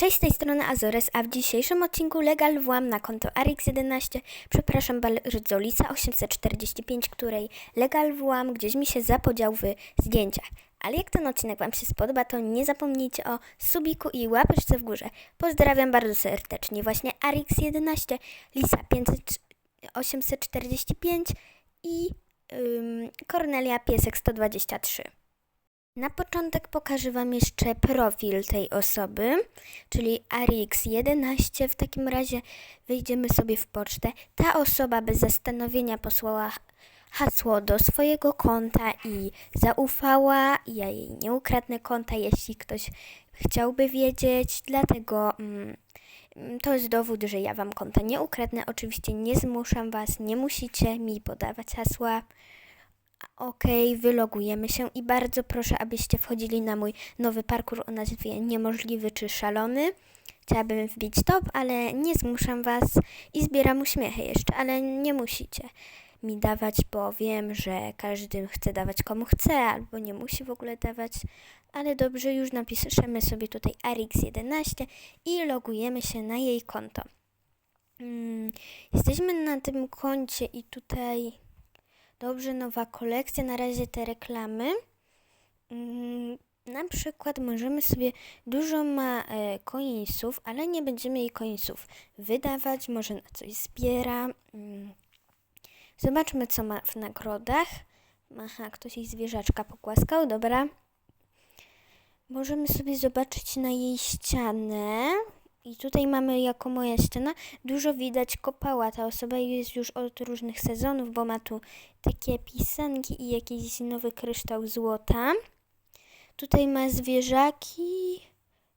Cześć, z tej strony Azores, a w dzisiejszym odcinku legal włam na konto Arix11. Przepraszam bardzo, Lisa 845, której legal włam gdzieś mi się zapodział w zdjęciach. Ale jak ten odcinek Wam się spodoba, to nie zapomnijcie o subiku i łapeczce w górze. Pozdrawiam bardzo serdecznie. Właśnie Arix11, Lisa 500, 845 i Kornelia Piesek 123. Na początek pokażę Wam jeszcze profil tej osoby, czyli RX11. W takim razie wejdziemy sobie w pocztę. Ta osoba bez zastanowienia posłała hasło do swojego konta i zaufała. Ja jej nie ukradnę konta, jeśli ktoś chciałby wiedzieć. Dlatego mm, mm, to jest dowód, że ja Wam konta nie ukradnę. Oczywiście nie zmuszam Was, nie musicie mi podawać hasła. Okej, wylogujemy się i bardzo proszę, abyście wchodzili na mój nowy parkour o nazwie Niemożliwy czy Szalony. Chciałabym wbić top, ale nie zmuszam Was i zbieram uśmiechy jeszcze, ale nie musicie mi dawać, bo wiem, że każdy chce dawać komu chce, albo nie musi w ogóle dawać. Ale dobrze, już napiszemy sobie tutaj RX11 i logujemy się na jej konto. Mm, jesteśmy na tym koncie i tutaj Dobrze, nowa kolekcja. Na razie te reklamy. Mm, na przykład możemy sobie, dużo ma e, coinsów, ale nie będziemy jej coinsów wydawać, może na coś zbiera. Mm. Zobaczmy, co ma w nagrodach. Aha, ktoś jej zwierzaczka pogłaskał, dobra. Możemy sobie zobaczyć na jej ścianę. I tutaj mamy jako moja ściana, dużo widać kopała. Ta osoba jest już od różnych sezonów, bo ma tu takie pisanki i jakiś nowy kryształ złota. Tutaj ma zwierzaki,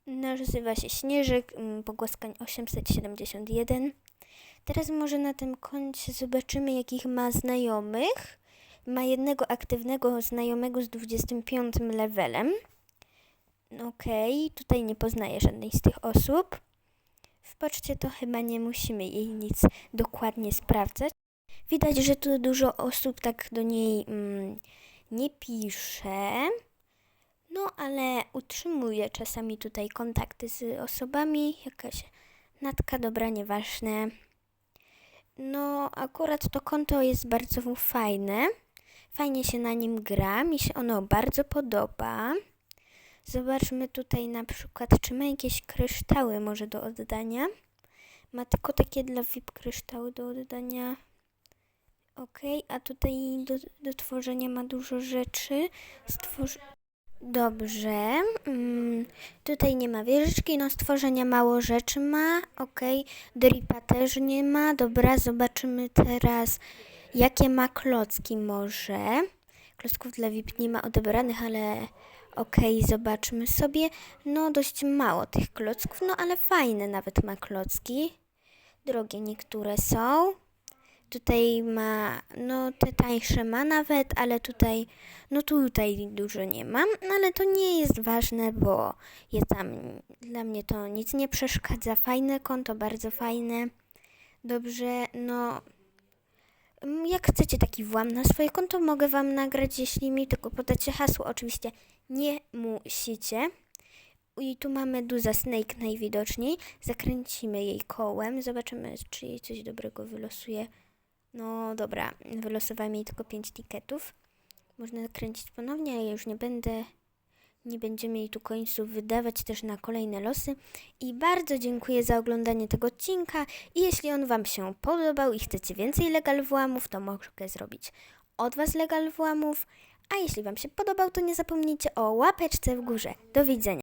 nazywa się Śnieżek, mm, pogłaskań 871. Teraz może na tym koncie zobaczymy, jakich ma znajomych. Ma jednego aktywnego znajomego z 25 levelem. Okej, tutaj nie poznaję żadnej z tych osób. W poczcie to chyba nie musimy jej nic dokładnie sprawdzać. Widać, że tu dużo osób tak do niej mm, nie pisze. No, ale utrzymuje czasami tutaj kontakty z osobami. Jakaś natka, dobra, nieważne. No, akurat to konto jest bardzo fajne. Fajnie się na nim gra. Mi się ono bardzo podoba. Zobaczmy tutaj na przykład, czy ma jakieś kryształy może do oddania. Ma tylko takie dla VIP kryształy do oddania. Ok, a tutaj do, do tworzenia ma dużo rzeczy. Stworzy... Dobrze. Mm, tutaj nie ma wieżyczki, no stworzenia mało rzeczy ma. Ok, dripa też nie ma. Dobra, zobaczymy teraz, jakie ma klocki może. Klocków dla VIP nie ma odebranych, ale Okej, zobaczmy sobie. No, dość mało tych klocków, no ale fajne nawet ma klocki. Drogie niektóre są. Tutaj ma, no te tańsze ma nawet, ale tutaj, no tutaj dużo nie mam, no ale to nie jest ważne, bo jest tam, dla mnie to nic nie przeszkadza. Fajne konto, bardzo fajne. Dobrze, no Jak chcecie taki włam na swoje konto, mogę Wam nagrać, jeśli mi tylko podacie hasło. Oczywiście nie musicie. I tu mamy Duza Snake najwidoczniej. Zakręcimy jej kołem. Zobaczymy, czy jej coś dobrego wylosuje. No dobra, wylosowałem jej tylko 5 tiketów. Można kręcić ponownie, ja już nie będę nie będziemy jej tu końców wydawać też na kolejne losy. I bardzo dziękuję za oglądanie tego odcinka. I jeśli on Wam się podobał i chcecie więcej legal włamów, to mogę zrobić od Was legal włamów. A jeśli Wam się podobał, to nie zapomnijcie o łapeczce w górze. Do widzenia.